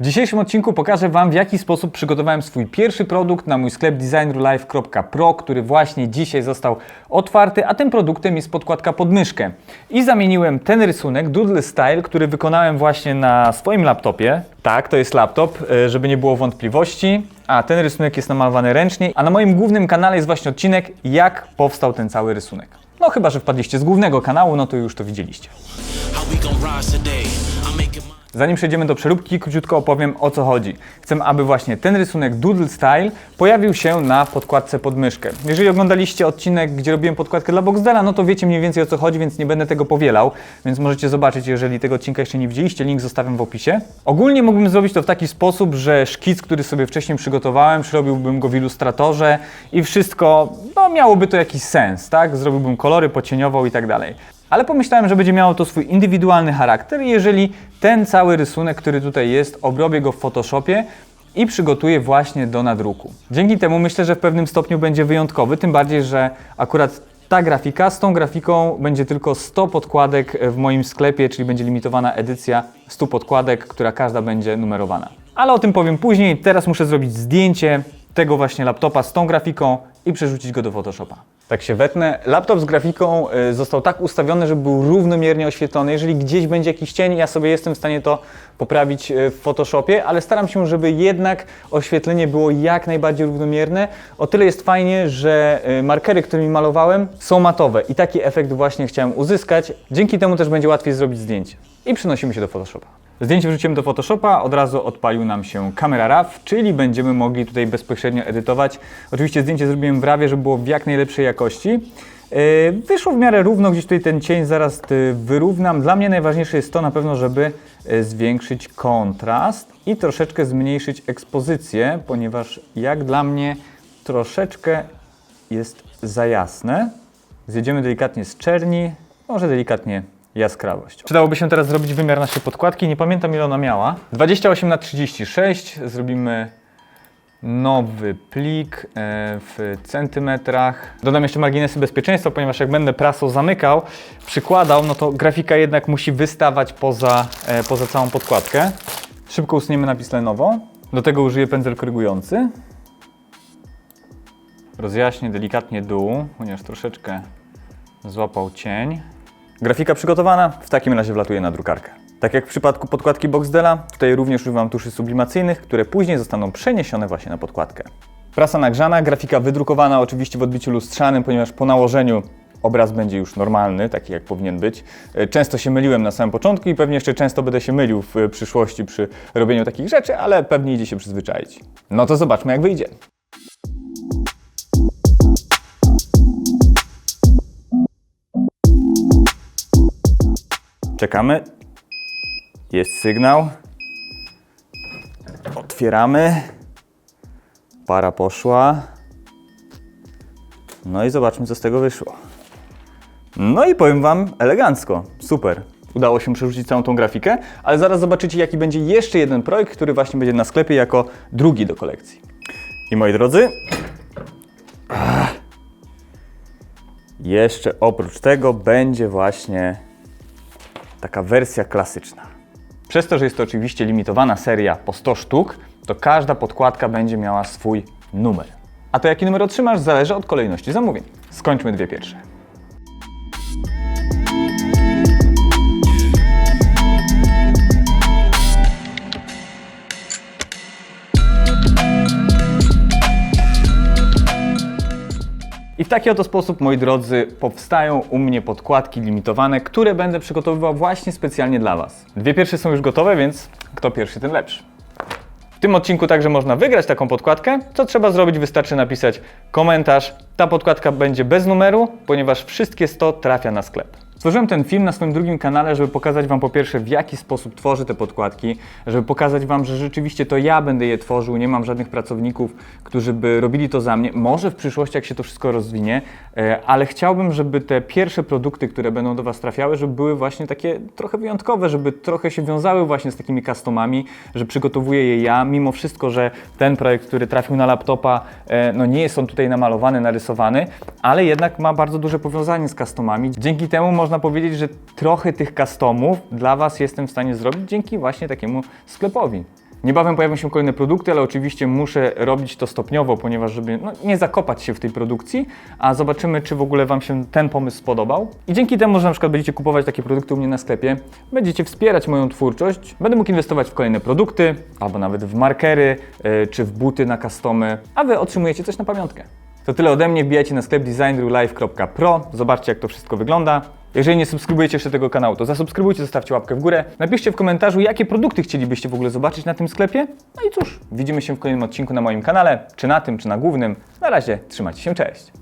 W dzisiejszym odcinku pokażę Wam, w jaki sposób przygotowałem swój pierwszy produkt na mój sklep designrulife.pro, który właśnie dzisiaj został otwarty, a tym produktem jest podkładka pod myszkę. I zamieniłem ten rysunek Doodle Style, który wykonałem właśnie na swoim laptopie. Tak, to jest laptop, e, żeby nie było wątpliwości. A ten rysunek jest namalowany ręcznie, a na moim głównym kanale jest właśnie odcinek, jak powstał ten cały rysunek. No chyba, że wpadliście z głównego kanału, no to już to widzieliście. How we Zanim przejdziemy do przeróbki, króciutko opowiem o co chodzi. Chcę, aby właśnie ten rysunek Doodle Style pojawił się na podkładce pod myszkę. Jeżeli oglądaliście odcinek, gdzie robiłem podkładkę dla Boxdela, no to wiecie mniej więcej o co chodzi, więc nie będę tego powielał, więc możecie zobaczyć, jeżeli tego odcinka jeszcze nie widzieliście, link zostawiam w opisie. Ogólnie mógłbym zrobić to w taki sposób, że szkic, który sobie wcześniej przygotowałem, przerobiłbym go w ilustratorze i wszystko, no miałoby to jakiś sens, tak? Zrobiłbym kolory, pocieniował i tak dalej. Ale pomyślałem, że będzie miało to swój indywidualny charakter, jeżeli ten cały rysunek, który tutaj jest, obrobię go w Photoshopie i przygotuję właśnie do nadruku. Dzięki temu myślę, że w pewnym stopniu będzie wyjątkowy, tym bardziej, że akurat ta grafika, z tą grafiką będzie tylko 100 podkładek w moim sklepie, czyli będzie limitowana edycja 100 podkładek, która każda będzie numerowana. Ale o tym powiem później, teraz muszę zrobić zdjęcie tego właśnie laptopa z tą grafiką i przerzucić go do Photoshopa. Tak się wetnę. Laptop z grafiką y, został tak ustawiony, żeby był równomiernie oświetlony. Jeżeli gdzieś będzie jakiś cień, ja sobie jestem w stanie to poprawić y, w Photoshopie, ale staram się, żeby jednak oświetlenie było jak najbardziej równomierne. O tyle jest fajnie, że y, markery, którymi malowałem, są matowe i taki efekt właśnie chciałem uzyskać. Dzięki temu też będzie łatwiej zrobić zdjęcie. I przenosimy się do Photoshopa. Zdjęcie wrzuciłem do Photoshopa, od razu odpalił nam się kamera RAW, czyli będziemy mogli tutaj bezpośrednio edytować. Oczywiście zdjęcie zrobiłem w RAWie, żeby było w jak najlepszej jakości. Yy, Wyszło w miarę równo, gdzieś tutaj ten cień zaraz yy, wyrównam. Dla mnie najważniejsze jest to na pewno, żeby yy, zwiększyć kontrast i troszeczkę zmniejszyć ekspozycję, ponieważ jak dla mnie troszeczkę jest za jasne. Zjedziemy delikatnie z czerni, może delikatnie jaskrawość. Przydałoby się teraz zrobić wymiar naszej podkładki. Nie pamiętam ile ona miała. 28 na 36 Zrobimy nowy plik e, w centymetrach. Dodam jeszcze marginesy bezpieczeństwa, ponieważ jak będę prasą zamykał, przykładał, no to grafika jednak musi wystawać poza, e, poza całą podkładkę. Szybko usuniemy napis lenowo. Do tego użyję pędzel korygujący. Rozjaśnię delikatnie dół, ponieważ troszeczkę złapał cień. Grafika przygotowana, w takim razie wlatuje na drukarkę. Tak jak w przypadku podkładki Boxdela, tutaj również używam tuszy sublimacyjnych, które później zostaną przeniesione właśnie na podkładkę. Prasa nagrzana, grafika wydrukowana oczywiście w odbiciu lustrzanym, ponieważ po nałożeniu obraz będzie już normalny, taki jak powinien być. E, Często się myliłem na samym początku i pewnie jeszcze często będę się mylił w przyszłości przy robieniu takich rzeczy, ale pewnie idzie się przyzwyczaić. No to zobaczmy jak wyjdzie. Czekamy. Jest sygnał. Otwieramy. Para poszła. No i zobaczmy, co z tego wyszło. No i powiem Wam elegancko. Super. Udało się przerzucić całą tą grafikę, ale zaraz zobaczycie, jaki będzie jeszcze jeden projekt, który właśnie będzie na sklepie jako drugi do kolekcji. I moi drodzy, jeszcze oprócz tego będzie właśnie taka wersja klasyczna. Przez to, że jest to oczywiście limitowana seria po 100 sztuk, to każda podkładka będzie miała swój numer. A to jaki numer otrzymasz zależy od kolejności zamówień. Skończmy dwie pierwsze. Taki oto sposób, moi drodzy, powstają u mnie podkładki limitowane, które będę przygotowywał właśnie specjalnie dla Was. Dwie pierwsze są już gotowe, więc kto pierwszy, ten lepszy. W tym odcinku także można wygrać taką podkładkę. Co trzeba zrobić? Wystarczy napisać komentarz. Ta podkładka będzie bez numeru, ponieważ wszystkie 100 trafia na sklep. Stworzyłem ten film na swoim drugim kanale, żeby pokazać Wam po pierwsze w jaki sposób tworzę te podkładki, żeby pokazać Wam, że rzeczywiście to ja będę je tworzył, nie mam żadnych pracowników, którzy by robili to za mnie. Może w przyszłości, jak się to wszystko rozwinie, e, ale chciałbym, żeby te pierwsze produkty, które będą do Was trafiały, żeby były właśnie takie trochę wyjątkowe, żeby trochę się wiązały właśnie z takimi customami, że przygotowuję je ja, mimo wszystko, że ten projekt, który trafił na laptopa, e, no nie jest on tutaj namalowany, narysowany, ale jednak ma bardzo duże powiązanie z customami. Dzięki temu można powiedzieć, że trochę tych customów dla Was jestem w stanie zrobić dzięki właśnie takiemu sklepowi. Niebawem pojawią się kolejne produkty, ale oczywiście muszę robić to stopniowo, ponieważ żeby no, nie zakopać się w tej produkcji, a zobaczymy, czy w ogóle Wam się ten pomysł spodobał. I dzięki temu, że na przykład będziecie kupować takie produkty u mnie na sklepie, będziecie wspierać moją twórczość, będę mógł inwestować w kolejne produkty, albo nawet w markery, yy, czy w buty na customy, a Wy otrzymujecie coś na pamiątkę. To tyle ode mnie, wbijajcie na sklep designreallife.pro, zobaczcie jak to wszystko wygląda. Jeżeli nie subskrybujecie jeszcze tego kanału, to zasubskrybujcie, zostawcie łapkę w górę. Napiszcie w komentarzu, jakie produkty chcielibyście w ogóle zobaczyć na tym sklepie. No i cóż, widzimy się w kolejnym odcinku na moim kanale, czy na tym, czy na głównym. Na razie, trzymajcie się, cześć!